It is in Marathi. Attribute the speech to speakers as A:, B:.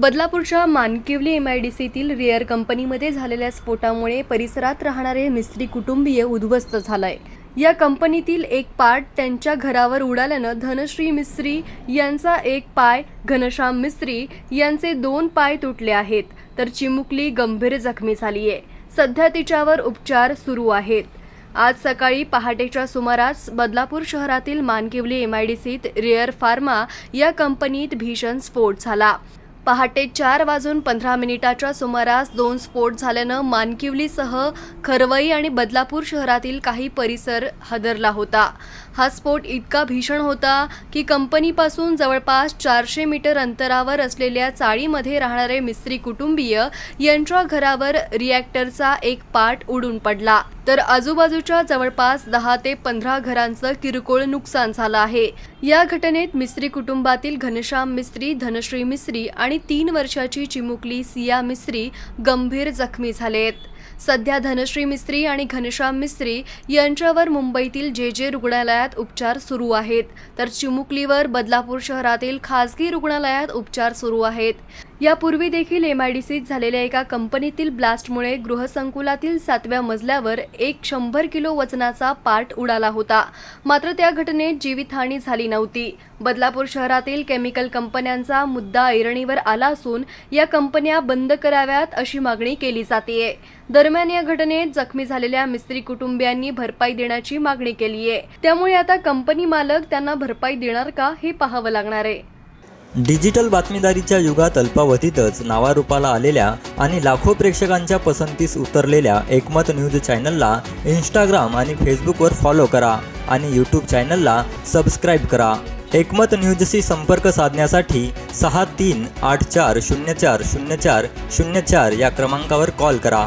A: बदलापूरच्या मानकिवली एम आय डी सीतील रिअर कंपनीमध्ये झालेल्या स्फोटामुळे परिसरात राहणारे मिस्त्री कुटुंबीय उद्ध्वस्त झालंय. या कंपनीतील एक पार्ट त्यांच्या घरावर उडाल्यानं धनश्री मिस्त्री यांचा एक पाय घनश्याम मिस्त्री यांचे दोन पाय तुटले आहेत तर चिमुकली गंभीर जखमी झाली आहे सध्या तिच्यावर उपचार सुरू आहेत. आज सकाळी पहाटेच्या सुमारास बदलापूर शहरातील मानकिवली एम आय डी सीत रिअर फार्मा या कंपनीत भीषण स्फोट झाला. पहाटे चार वाजून पंधरा मिनिटाच्या सुमारास दोन स्फोट झाल्यानं मानकिवलीसह खरवई आणि बदलापूर शहरातील काही परिसर हादरला होता. हा स्फोट इतका भीषण होता की कंपनीपासून जवळपास चारशे मीटर अंतरावर असलेल्या चाळीमध्ये राहणारे मिस्त्री कुटुंबीय यांच्या घरावर रिॲक्टरचा एक पार्ट उडून पडला. तर आजूबाजूच्या जवळपास दहा ते पंधरा घरांचं किरकोळ नुकसान झालं आहे. या घटनेत मिस्त्री कुटुंबातील घनश्याम मिस्त्री धनश्री मिस्त्री आणि तीन वर्षाची चिमुकली सिया मिस्त्री गंभीर जखमी झालेत. सध्या धनश्री मिस्त्री आणि घनश्याम मिस्त्री यांच्यावर मुंबईतील जे जे रुग्णालयात उपचार सुरू आहेत. तर चिमुकलीवर बदलापूर शहरातील खासगी रुग्णालयात उपचार सुरू आहेत. यापूर्वी देखील एम आय डी सीत झालेल्या एका कंपनीतील ब्लास्टमुळे गृहसंकुलातील सातव्या मजल्यावर एक शंभर किलो वजनाचा पार्ट उडाला होता. मात्र त्या घटनेत जीवितहानी झाली नव्हती. बदलापूर शहरातील केमिकल कंपन्यांचा मुद्दा ऐरणीवर आला असून या कंपन्या बंद कराव्यात अशी मागणी केली जाते दरम्यान या घटनेत जखमी झालेल्या मिस्त्री कुटुंबियांनी भरपाई देण्याची मागणी केली आहे. त्यामुळे आता कंपनी मालक त्यांना भरपाई देणार का हे पाहावं लागणार आहे.
B: डिजिटल बातमीदारीच्या युगात अल्पावधीतच नावारूपाला आलेल्या आणि लाखो प्रेक्षकांच्या पसंतीस उतरलेल्या एकमत न्यूज चॅनलला इंस्टाग्राम आणि फेसबुकवर फॉलो करा आणि यूट्यूब चॅनलला सबस्क्राईब करा. एकमत न्यूजशी संपर्क साधण्यासाठी सहा तीन आठ चार शून्य चार शून्य चार शून्य चार या क्रमांकावर कॉल करा.